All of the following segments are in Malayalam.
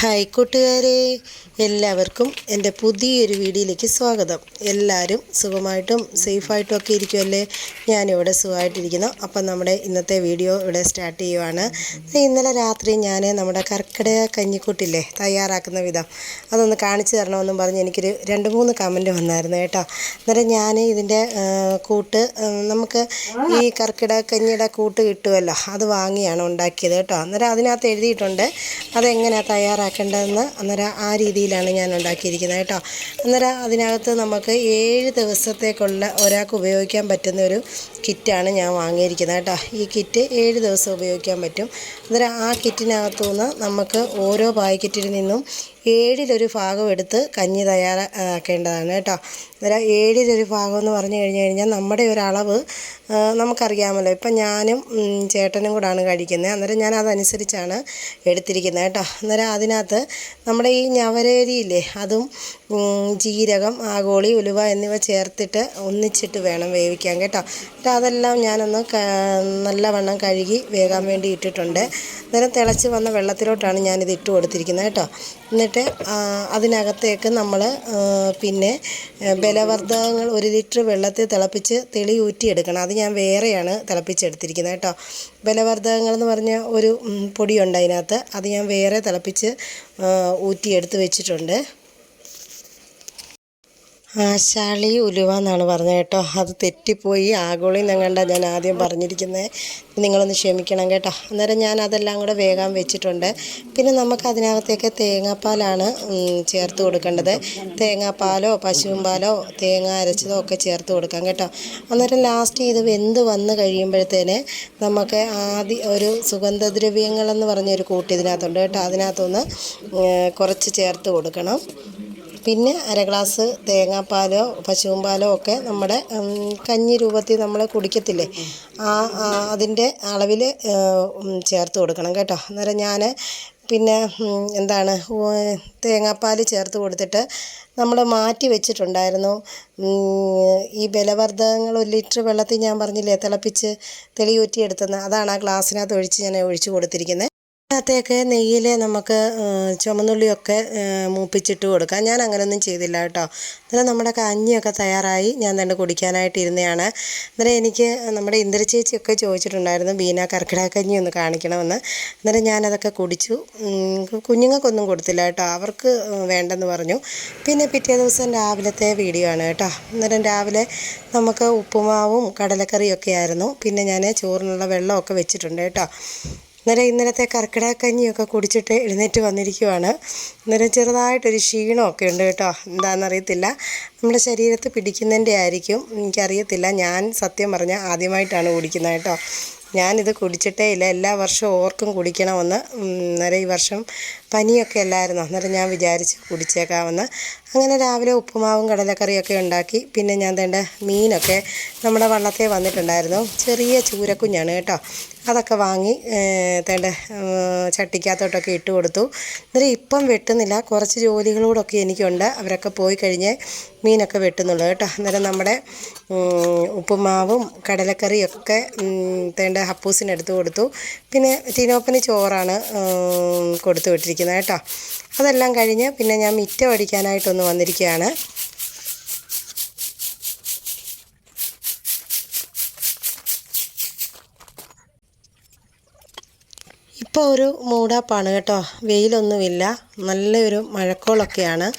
ഹായ് കൂട്ടുകാരെ എല്ലാവർക്കും എന്റെ പുതിയൊരു വീഡിയോയിലേക്ക് സ്വാഗതം. എല്ലാവരും സുഖമായിട്ടും സേഫായിട്ടും ഒക്കെ ഇരിക്കുമല്ലേ ഞാനിവിടെ സുഖമായിട്ടിരിക്കുന്നു. അപ്പം നമ്മുടെ ഇന്നത്തെ വീഡിയോ ഇവിടെ സ്റ്റാർട്ട് ചെയ്യുവാണ്. ഇന്നലെ രാത്രി ഞാൻ നമ്മുടെ കർക്കിടക കഞ്ഞിക്കൂട്ടില്ലേ തയ്യാറാക്കുന്ന വിധം അതൊന്ന് കാണിച്ചു തരണമെന്നും പറഞ്ഞ് എനിക്കൊരു രണ്ട് മൂന്ന് കമന്റ് വന്നായിരുന്നു കേട്ടോ. അന്നേരം ഞാൻ ഇതിന്റെ കൂട്ട് നമുക്ക് ഈ കർക്കിടക കഞ്ഞിയുടെ കൂട്ട് കിട്ടുമല്ലോ അത് വാങ്ങിയാണ് ഉണ്ടാക്കിയത് കേട്ടോ. അന്നേരം അതിനകത്ത് എഴുതിയിട്ടുണ്ട് അതെങ്ങനെയാണ് തയ്യാറാക്കേണ്ടതെന്ന് അന്നേരം ആ രീതിയിലാണ് ഞാൻ ഉണ്ടാക്കിയിരിക്കുന്നത് കേട്ടോ. അന്നേരം അതിനകത്ത് നമുക്ക് ഏഴ് ദിവസത്തേക്കുള്ള ഒരാൾക്ക് ഉപയോഗിക്കാൻ പറ്റുന്ന ഒരു കിറ്റാണ് ഞാൻ വാങ്ങിയിരിക്കുന്നത് കേട്ടോ. ഈ കിറ്റ് ഏഴ് ദിവസം ഉപയോഗിക്കാൻ പറ്റും. അന്നേരം ആ കിറ്റിനകത്തു നിന്ന് നമുക്ക് ഓരോ പാക്കറ്റിൽ നിന്നും ഏഴിലൊരു ഭാഗം എടുത്ത് കഞ്ഞി തയ്യാറാക്കേണ്ടതാണ് കേട്ടോ. അന്നേരം ഏഴിലൊരു ഭാഗം എന്ന് പറഞ്ഞു കഴിഞ്ഞു കഴിഞ്ഞാൽ നമ്മുടെ ഒരളവ് അളവ് നമുക്കറിയാമല്ലോ. ഇപ്പം ഞാനും ചേട്ടനും കൂടാണ് കഴിക്കുന്നത്. അന്നേരം ഞാൻ അതനുസരിച്ചാണ് എടുത്തിരിക്കുന്നത് കേട്ടോ. അന്നേരം അതിനകത്ത് നമ്മുടെ ഈ ഞവരേരിയില്ലേ അതും ജീരകം ആഗോളി ഉലുവ എന്നിവ ചേർത്തിട്ട് ഒന്നിച്ചിട്ട് വേണം വേവിക്കാൻ കേട്ടോ. അതെല്ലാം ഞാനൊന്ന് നല്ലവണ്ണം കഴുകി വേകാൻ വേണ്ടി ഇട്ടിട്ടുണ്ട്. അന്നേരം തിളച്ച് വന്ന വെള്ളത്തിലോട്ടാണ് ഞാനിത് ഇട്ട് കൊടുത്തിരിക്കുന്നത് കേട്ടോ. എന്നിട്ട് അതിനകത്തേക്ക് നമ്മൾ പിന്നെ ബലവർദ്ധകങ്ങൾ ഒരു ലിറ്റർ വെള്ളത്തിൽ തിളപ്പിച്ച് തെളി ഊറ്റിയെടുക്കണം. അത് ഞാൻ വേറെയാണ് തിളപ്പിച്ചെടുത്തിരിക്കുന്നത് കേട്ടോ. ബലവർദ്ധകങ്ങൾ എന്ന് പറഞ്ഞ ഒരു പൊടിയുണ്ട് അതിനകത്ത്. അത് ഞാൻ വേറെ തിളപ്പിച്ച് ഊറ്റിയെടുത്ത് വെച്ചിട്ടുണ്ട്. ആശാളി ഉലുവ എന്നാണ് പറഞ്ഞത് കേട്ടോ. അത് തെറ്റിപ്പോയി. ആഗോളി എന്നങ്ങണ്ട ഞാൻ ആദ്യം പറഞ്ഞിരിക്കുന്നത് നിങ്ങളൊന്ന് ക്ഷമിക്കണം കേട്ടോ. അന്നേരം ഞാൻ അതെല്ലാം കൂടെ വേഗം വെച്ചിട്ടുണ്ട്. പിന്നെ നമുക്ക് അതിനകത്തേക്ക് തേങ്ങാപ്പാലാണ് ചേർത്ത് കൊടുക്കേണ്ടത്. തേങ്ങാപ്പാലോ പശുവും പാലോ തേങ്ങ അരച്ചതോ ഒക്കെ ചേർത്ത് കൊടുക്കാം കേട്ടോ. അന്നേരം ലാസ്റ്റ് ഇത് വെന്ത് വന്ന് കഴിയുമ്പോഴത്തേന് നമുക്ക് ആദ്യ ഒരു സുഗന്ധദ്രവ്യങ്ങളെന്ന് പറഞ്ഞൊരു കൂട്ട് ഇതിനകത്തുണ്ട് കേട്ടോ. അതിനകത്തൊന്ന് കുറച്ച് ചേർത്ത് കൊടുക്കണം. പിന്നെ അര ഗ്ലാസ് തേങ്ങാപ്പാലോ പശുവും പാലോ ഒക്കെ നമ്മുടെ കഞ്ഞി രൂപത്തിൽ നമ്മൾ കുടിക്കത്തില്ലേ? ആ അതിന്റെ അളവിൽ ചേർത്ത് കൊടുക്കണം കേട്ടോ. അന്നേരം ഞാൻ പിന്നെ എന്താണ് തേങ്ങാപ്പാൽ ചേർത്ത് കൊടുത്തിട്ട് നമ്മൾ മാറ്റി വെച്ചിട്ടുണ്ടായിരുന്നു. ഈ ബലവർദ്ധകങ്ങൾ ഒരു ലിറ്റർ വെള്ളത്തിൽ ഞാൻ പറഞ്ഞില്ലേ തിളപ്പിച്ച് തെളിയൂറ്റി എടുത്തെന്ന്. അതാണ് ആ ഗ്ലാസ്സിനകത്ത് ഒഴിച്ച് ഞാൻ ഒഴിച്ച് കൊടുത്തിരിക്കുന്നത് അതിനകത്തേക്ക് നെയ്യിൽ നമുക്ക് ചുമന്നുള്ളിയൊക്കെ മൂപ്പിച്ചിട്ട് കൊടുക്കാം. ഞാൻ അങ്ങനെയൊന്നും ചെയ്തില്ല കേട്ടോ. അന്നേരം നമ്മുടെ കഞ്ഞിയൊക്കെ തയ്യാറായി. ഞാൻ തന്നെ കുടിക്കാനായിട്ട് ഇരുന്നതാണ് അന്നേരം എനിക്ക് നമ്മുടെ ഇന്ദ്രചേച്ചിയൊക്കെ ചോദിച്ചിട്ടുണ്ടായിരുന്നു ബീന കർക്കിടക കഞ്ഞി ഒന്ന് കാണിക്കണമെന്ന്. അന്നേരം ഞാനതൊക്കെ കുടിച്ചു. കുഞ്ഞുങ്ങൾക്കൊന്നും കൊടുത്തില്ല കേട്ടോ. അവർക്ക് വേണ്ടെന്ന് പറഞ്ഞു. പിന്നെ പിറ്റേ ദിവസം രാവിലത്തെ വീഡിയോ ആണ് കേട്ടോ. അന്നേരം രാവിലെ നമുക്ക് ഉപ്പുമാവും കടലക്കറിയൊക്കെ ആയിരുന്നു. പിന്നെ ഞാൻ ചോറിനുള്ള വെള്ളമൊക്കെ വെച്ചിട്ടുണ്ട് കേട്ടോ. അന്നേരം ഇന്നലത്തെ കർക്കിടക കഞ്ഞിയൊക്കെ കുടിച്ചിട്ട് എഴുന്നേറ്റ് വന്നിരിക്കുവാണ്. അന്നേരം ചെറുതായിട്ടൊരു ക്ഷീണമൊക്കെ ഉണ്ട് കേട്ടോ. എന്താണെന്നറിയത്തില്ല നമ്മുടെ ശരീരത്ത് പിടിക്കുന്നതിന്റെ ആയിരിക്കും. എനിക്കറിയത്തില്ല. ഞാൻ സത്യം പറഞ്ഞാൽ ആദ്യമായിട്ടാണ് കുടിക്കുന്നത് കേട്ടോ. ഞാനിത് കുടിച്ചിട്ടേ ഇല്ല. എല്ലാ വർഷവും ഓർക്കും കുടിക്കണമെന്ന്. അന്നേരം ഈ വർഷം പനിയൊക്കെ അല്ലായിരുന്നു? അന്നേരം ഞാൻ വിചാരിച്ച് കുടിച്ചേക്കാമെന്ന്. അങ്ങനെ രാവിലെ ഉപ്പുമാവും കടലക്കറിയൊക്കെ ഉണ്ടാക്കി. പിന്നെ ഞാൻ തേണ്ട മീനൊക്കെ നമ്മുടെ വള്ളത്തെ വന്നിട്ടുണ്ടായിരുന്നു. ചെറിയ ചൂരക്കുഞ്ഞാണ് കേട്ടോ. അതൊക്കെ വാങ്ങി തേണ്ട ചട്ടിക്കകത്തോട്ടൊക്കെ ഇട്ട് കൊടുത്തു. എന്നിട്ട് ഇപ്പം വെട്ടുന്നില്ല. കുറച്ച് ജോലികളോടൊക്കെ എനിക്കുണ്ട്. അവരൊക്കെ പോയി കഴിഞ്ഞ് മീനൊക്കെ വെട്ടുന്നുള്ളൂ കേട്ടോ. അന്നേരം നമ്മുടെ ഉപ്പുമാവും കടലക്കറിയൊക്കെ തേണ്ട ഹപ്പൂസിന് എടുത്ത് കൊടുത്തു. പിന്നെ ടീനോപ്പന് ചോറാണ് കൊടുത്തു വിട്ടിരിക്കുന്നത്. കേട്ടോ. അതെല്ലാം കഴിഞ്ഞ് പിന്നെ ഞാൻ മിറ്റം അടിക്കാനായിട്ടൊന്ന് വന്നിരിക്കുകയാണ്. ഇപ്പോൾ ഒരു മൂടാപ്പാണ് കേട്ടോ. വെയിലൊന്നുമില്ല. നല്ലൊരു മഴക്കോളൊക്കെയാണ്.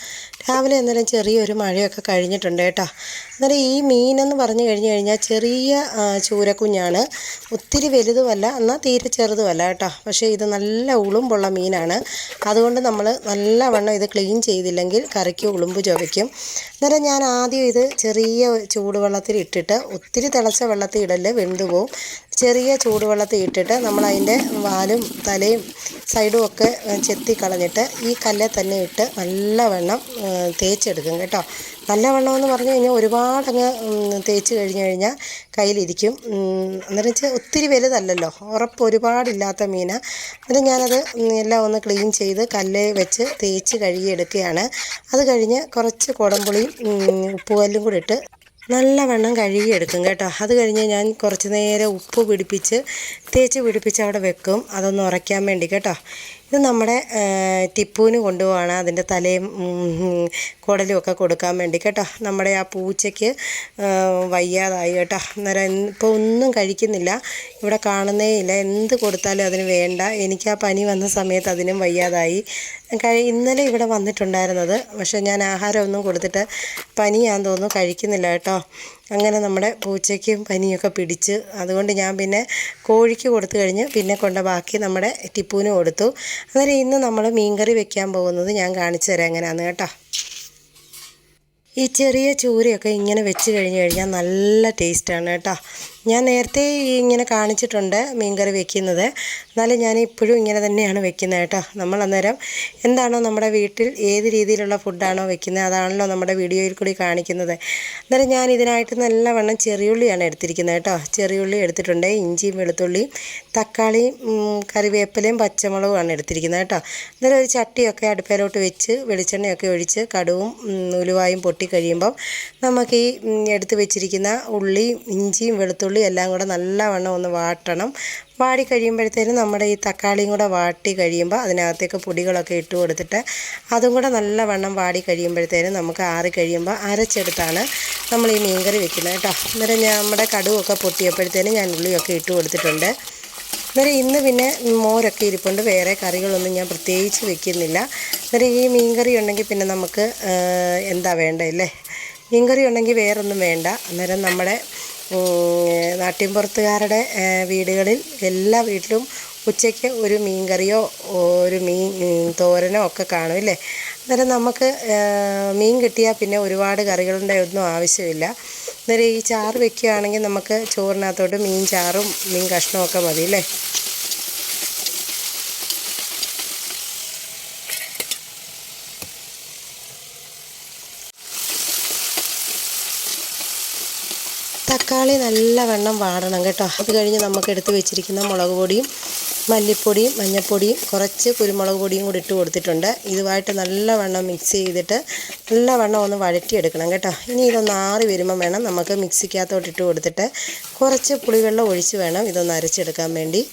രാവിലെ അന്നേരം ചെറിയൊരു മഴയൊക്കെ കഴിഞ്ഞിട്ടുണ്ട് കേട്ടോ. അന്നേരം ഈ മീനെന്ന് പറഞ്ഞു കഴിഞ്ഞു കഴിഞ്ഞാൽ ചെറിയ ചൂരക്കുഞ്ഞാണ്. ഒത്തിരി വലുതുമല്ല എന്നാൽ തീരെ ചെറുതുമല്ല കേട്ടോ. പക്ഷേ ഇത് നല്ല ഉളുമ്പുള്ള മീനാണ്. അതുകൊണ്ട് നമ്മൾ നല്ലവണ്ണം ഇത് ക്ലീൻ ചെയ്തില്ലെങ്കിൽ കറിക്ക് ഉളുമ്പ് ചുവയ്ക്കും. അന്നേരം ഞാൻ ആദ്യം ഇത് ചെറിയ ചൂടുവെള്ളത്തിൽ ഇട്ടിട്ട് ഒത്തിരി തിളച്ച വെള്ളത്തിൽ ഇടൽ വെന്തു പോവും. ചെറിയ ചൂടുവെള്ളത്തിൽ ഇട്ടിട്ട് നമ്മൾ അതിന്റെ വാലും തലയും സൈഡും ഒക്കെ ചെത്തി കളഞ്ഞിട്ട് ഈ കല്ലെ തന്നെ ഇട്ട് നല്ലവണ്ണം തേച്ചെടുക്കും കേട്ടോ. നല്ലവണ്ണം എന്ന് പറഞ്ഞു കഴിഞ്ഞാൽ ഒരുപാടങ്ങ് തേച്ച് കഴിഞ്ഞ് കഴിഞ്ഞാൽ കയ്യിലിരിക്കും. എന്താണെന്ന് വെച്ചാൽ ഒത്തിരി വലുതല്ലല്ലോ. ഉറപ്പ് ഒരുപാടില്ലാത്ത മീനാണ് എന്നിട്ട് ഞാനത് എല്ലാം ഒന്ന് ക്ലീൻ ചെയ്ത് കല്ല് വെച്ച് തേച്ച് കഴുകിയെടുക്കുകയാണ്. അത് കഴിഞ്ഞ് കുറച്ച് കുടംപുളിയും ഉപ്പുകല്ലും കൂടി ഇട്ട് നല്ലവണ്ണം കഴുകിയെടുക്കും കേട്ടോ. അത് കഴിഞ്ഞ് ഞാൻ കുറച്ച് നേരം ഉപ്പ് പിടിപ്പിച്ച് തേച്ച് പിടിപ്പിച്ച് അവിടെ വെക്കും. അതൊന്ന് ഉറയ്ക്കാൻ വേണ്ടി കേട്ടോ. ഇത് നമ്മുടെ ടിപ്പുവിന് കൊണ്ടുപോവാണ്. അതിന്റെ തലയും കുടലും ഒക്കെ കൊടുക്കാൻ വേണ്ടി കേട്ടോ. നമ്മുടെ ആ പൂച്ചയ്ക്ക് വയ്യാതായി കേട്ടോ. അന്നേരം ഇപ്പോൾ ഒന്നും കഴിക്കുന്നില്ല. ഇവിടെ കാണുന്നേ ഇല്ല. എന്ത് കൊടുത്താലും അതിന് വേണ്ട. എനിക്ക് ആ പനി വന്ന സമയത്ത് അതിനും വയ്യാതായി. കഴി ഇന്നലെ ഇവിടെ വന്നിട്ടുണ്ടായിരുന്നത്. പക്ഷേ ഞാൻ ആഹാരമൊന്നും കൊടുത്തിട്ട് പനിയാന്ന് തോന്നുന്നു. കഴിക്കുന്നില്ല കേട്ടോ. അങ്ങനെ നമ്മുടെ പൂച്ചയ്ക്കും പനിയൊക്കെ പിടിച്ച് അതുകൊണ്ട് ഞാൻ പിന്നെ കോഴിക്ക് കൊടുത്തു കഴിഞ്ഞ് പിന്നെ കൊണ്ട ബാക്കി നമ്മുടെ ടിപ്പുവിന് കൊടുത്തു. അന്നേരം ഇന്ന് നമ്മൾ മീൻകറി വെക്കാൻ പോകുന്നത് ഞാൻ കാണിച്ചു തരാം എങ്ങനെയാണെന്ന് കേട്ടോ. ഈ ചെറിയ ചൂരയൊക്കെ ഇങ്ങനെ വെച്ച് കഴിഞ്ഞ് കഴിഞ്ഞാൽ നല്ല ടേസ്റ്റാണ് കേട്ടോ. ഞാൻ നേരത്തെ ഇങ്ങനെ കാണിച്ചിട്ടുണ്ട് മീൻകറി വെക്കുന്നത്. എന്നാലും ഞാൻ ഇപ്പോഴും ഇങ്ങനെ തന്നെയാണ് വെക്കുന്നത് കേട്ടോ. നമ്മൾ അന്നേരം എന്താണോ നമ്മുടെ വീട്ടിൽ ഏത് രീതിയിലുള്ള ഫുഡാണോ വെക്കുന്നത് അതാണല്ലോ നമ്മുടെ വീഡിയോയിൽ കൂടി കാണിക്കുന്നത്. അന്നേരം ഞാൻ ഇതിനായിട്ട് നല്ലവണ്ണം ചെറിയുള്ളിയാണ് എടുത്തിരിക്കുന്നത് കേട്ടോ. ചെറിയുള്ളി എടുത്തിട്ടുണ്ട് ഇഞ്ചിയും വെളുത്തുള്ളിയും തക്കാളിയും കറിവേപ്പിലയും പച്ചമുളകുമാണ് എടുത്തിരിക്കുന്നത് കേട്ടോ. അന്നേരം ഒരു ചട്ടിയൊക്കെ അടുപ്പയിലോട്ട് വെച്ച് വെളിച്ചെണ്ണയൊക്കെ ഒഴിച്ച് കടുവും നൂലുവായും ഉലുവായും പൊട്ടി കഴിയുമ്പം നമുക്ക് ഈ എടുത്ത് വെച്ചിരിക്കുന്ന ഉള്ളിയും ഇഞ്ചിയും വെളുത്തുള്ളിയും എല്ലാം കൂടെ നല്ലവണ്ണം ഒന്ന് വാട്ടണം. വാടി കഴിയുമ്പോഴത്തേനും നമ്മുടെ ഈ തക്കാളിയും കൂടെ വാട്ടി കഴിയുമ്പോൾ അതിനകത്തേക്ക് പൊടികളൊക്കെ ഇട്ട് കൊടുത്തിട്ട് അതും കൂടെ നല്ലവണ്ണം വാടി കഴിയുമ്പോഴത്തേനും നമുക്ക് ആറി കഴിയുമ്പോൾ അരച്ചെടുത്താണ് നമ്മൾ ഈ മീൻകറി വെക്കുന്നത് കേട്ടോ. അന്നേരം നമ്മുടെ കടുവൊക്കെ പൊട്ടിയപ്പോഴത്തേനും ഞാൻ ഉള്ളിയൊക്കെ ഇട്ട് കൊടുത്തിട്ടുണ്ട്. അന്നേരം ഇന്ന് പിന്നെ മോരൊക്കെ ഇരിപ്പുണ്ട്. വേറെ കറികളൊന്നും ഞാൻ പ്രത്യേകിച്ച് വെക്കുന്നില്ല. അന്നേരം ഈ മീൻകറി ഉണ്ടെങ്കിൽ പിന്നെ നമുക്ക് എന്താ വേണ്ടല്ലേ മീൻകറി ഉണ്ടെങ്കിൽ വേറൊന്നും വേണ്ട. അന്നേരം നമ്മുടെ നാട്ടിൻപുറത്തുകാരുടെ വീടുകളിൽ എല്ലാ വീട്ടിലും ഉച്ചയ്ക്ക് ഒരു മീൻ കറിയോ ഒരു മീൻ തോരനോ ഒക്കെ കാണും അല്ലേ അന്നേരം നമുക്ക് മീൻ കിട്ടിയാൽ പിന്നെ ഒരുപാട് കറികളുടെ ഒന്നും ആവശ്യമില്ല. അന്നേരം ഈ ചാറ് വെക്കുകയാണെങ്കിൽ നമുക്ക് ചോറിനകത്തോട്ട് മീൻ ചാറും മീൻ കഷ്ണവും ഒക്കെ മതി അല്ലേ തക്കാളി നല്ലവണ്ണം വാടണം കേട്ടോ. അത് കഴിഞ്ഞ് നമുക്ക് എടുത്ത് വെച്ചിരിക്കുന്ന മുളക് പൊടിയും മല്ലിപ്പൊടിയും മഞ്ഞൾപ്പൊടിയും കുറച്ച് കുരുമുളക് പൊടിയും കൂടി ഇട്ട് കൊടുത്തിട്ടുണ്ട്. ഇതുമായിട്ട് നല്ലവണ്ണം മിക്സ് ചെയ്തിട്ട് നല്ലവണ്ണം ഒന്ന് വഴറ്റിയെടുക്കണം കേട്ടോ. ഇനി ഇതൊന്ന് ആറി വരുമ്പം വേണം നമുക്ക് മിക്സിക്കകത്തോട്ട് ഇട്ട് കൊടുത്തിട്ട് കുറച്ച് പുളിവെള്ളം ഒഴിച്ച് വേണം ഇതൊന്ന് അരച്ചെടുക്കാൻ വേണ്ടി.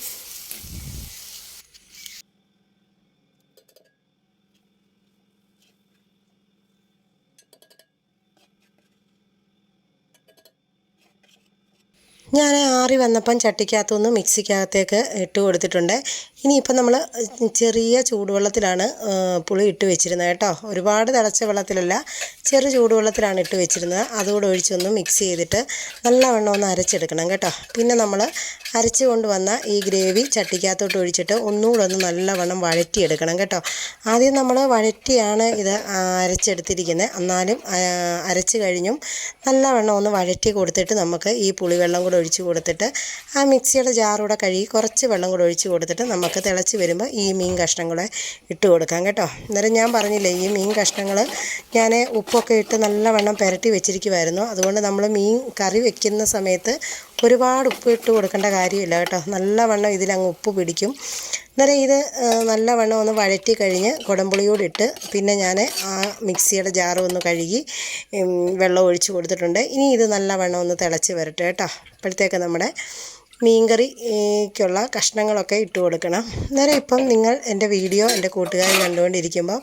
ഞാൻ ആറി വന്നപ്പം ചട്ടിക്കകത്തുനിന്ന് മിക്സിക്കകത്തേക്ക് ഇട്ട് കൊടുത്തിട്ടുണ്ട്. ഇനിയിപ്പം നമ്മൾ ചെറിയ ചൂടുവെള്ളത്തിലാണ് പുളി ഇട്ട് വെച്ചിരുന്നത് കേട്ടോ. ഒരുപാട് തിളച്ച വെള്ളത്തിലല്ല ചെറു ചൂടുവെള്ളത്തിലാണ് ഇട്ട് വെച്ചിരുന്നത്. അതുകൂടെ ഒഴിച്ചൊന്ന് മിക്സ് ചെയ്തിട്ട് നല്ലവണ്ണം ഒന്ന് അരച്ചെടുക്കണം കേട്ടോ. പിന്നെ നമ്മൾ അരച്ച് കൊണ്ടുവന്ന ഈ ഗ്രേവി ചട്ടിക്കകത്തോട്ട് ഒഴിച്ചിട്ട് ഒന്നുകൂടെ ഒന്ന് നല്ലവണ്ണം വഴറ്റിയെടുക്കണം കേട്ടോ. ആദ്യം നമ്മൾ വഴറ്റിയാണ് ഇത് അരച്ചെടുത്തിരിക്കുന്നത്. എന്നാലും അരച്ച് കഴിഞ്ഞും നല്ലവണ്ണം ഒന്ന് വഴറ്റി കൊടുത്തിട്ട് നമുക്ക് ഈ പുളിവെള്ളം കൂടെ ഒഴിച്ച് കൊടുത്തിട്ട് ആ മിക്സിയുടെ ജാറൂടെ കഴുകി കുറച്ച് വെള്ളം കൂടെ ഒഴിച്ച് കൊടുത്തിട്ട് നമുക്ക് തിളച്ച് വരുമ്പോൾ ഈ മീൻ കഷ്ണം കൂടെ ഇട്ട് കൊടുക്കാം കേട്ടോ. അന്നേരം ഞാൻ പറഞ്ഞില്ലേ ഈ മീൻ കഷ്ണങ്ങൾ ഞാൻ ഉപ്പൊക്കെ ഇട്ട് നല്ലവണ്ണം പുരട്ടി വെച്ചിരിക്കുമായിരുന്നു അതുകൊണ്ട് നമ്മൾ മീൻ കറി വെക്കുന്ന സമയത്ത് ഒരുപാട് ഉപ്പ് ഇട്ട് കൊടുക്കേണ്ട കാര്യമില്ല കേട്ടോ. നല്ലവണ്ണം ഇതിലങ്ങ് ഉപ്പ് പിടിക്കും. അന്നേരം ഇത് നല്ലവണ്ണം ഒന്ന് വഴറ്റി കഴിഞ്ഞ് കുടംപുളിയോടിട്ട് പിന്നെ ഞാൻ ആ മിക്സിയുടെ ജാറ് ഒന്ന് കഴുകി വെള്ളം ഒഴിച്ച് കൊടുത്തിട്ടുണ്ട്. ഇനി ഇത് നല്ലവണ്ണം ഒന്ന് തിളച്ച് വരട്ടെ കേട്ടോ. അപ്പോഴത്തേക്ക് നമ്മുടെ മീൻകറിക്കുള്ള കഷ്ണങ്ങളൊക്കെ ഇട്ട് കൊടുക്കണം. അന്നേരം ഇപ്പം നിങ്ങൾ എന്റെ വീഡിയോ എന്റെ കൂട്ടുകാർ കണ്ടുകൊണ്ടിരിക്കുമ്പോൾ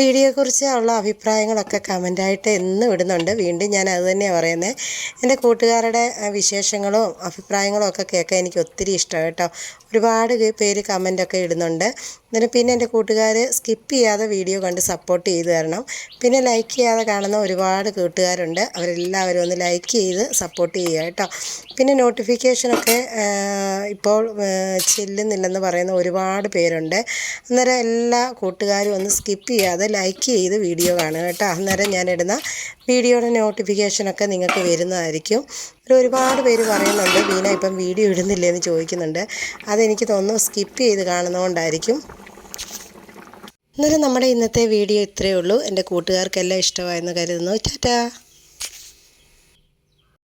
വീഡിയോയെക്കുറിച്ച് ഉള്ള അഭിപ്രായങ്ങളൊക്കെ കമന്റായിട്ട് എന്നും ഇടുന്നുണ്ട് വീണ്ടും ഞാൻ അത് തന്നെയാണ് പറയുന്നത് എന്റെ കൂട്ടുകാരുടെ വിശേഷങ്ങളും അഭിപ്രായങ്ങളും ഒക്കെ കേൾക്കാൻ എനിക്ക് ഒത്തിരി ഇഷ്ടമാണ് കേട്ടോ. ഒരുപാട് പേര് കമന്റൊക്കെ ഇടുന്നുണ്ട്. എന്നിട്ട് പിന്നെ എന്റെ കൂട്ടുകാർ സ്കിപ്പ് ചെയ്യാതെ വീഡിയോ കണ്ട് സപ്പോർട്ട് ചെയ്ത് തരണം. പിന്നെ ലൈക്ക് ചെയ്യാതെ കാണുന്ന ഒരുപാട് കൂട്ടുകാരുണ്ട്. അവരെല്ലാവരും ഒന്ന് ലൈക്ക് ചെയ്ത് സപ്പോർട്ട് ചെയ്യുക കേട്ടോ. പിന്നെ നോട്ടിഫിക്കേഷനൊക്കെ ഇപ്പോൾ ചെല്ലുന്നില്ലെന്ന് പറയുന്ന ഒരുപാട് പേരുണ്ട്. അന്നേരം എല്ലാ കൂട്ടുകാരും ഒന്ന് സ്കിപ്പ് ചെയ്യാതെ ലൈക്ക് ചെയ്ത് വീഡിയോ കാണുക കേട്ടോ. അന്നേരം ഞാനിടുന്ന വീഡിയോയുടെ നോട്ടിഫിക്കേഷനൊക്കെ നിങ്ങൾക്ക് വരുന്നതായിരിക്കും. ഒരു ഒരുപാട് പേര് പറയുന്നുണ്ട് വീണ ഇപ്പം വീഡിയോ ഇടുന്നില്ലേ? എന്ന് ചോദിക്കുന്നുണ്ട്. അതെനിക്ക് തോന്നുന്നു സ്കിപ്പ് ചെയ്ത് കാണുന്നതുകൊണ്ടായിരിക്കും. അന്നേരം നമ്മുടെ ഇന്നത്തെ വീഡിയോ ഇത്രയേ ഉള്ളൂ. എന്റെ കൂട്ടുകാർക്കെല്ലാം ഇഷ്ടമായെന്ന് കരുതുന്നു. ടാറ്റാ.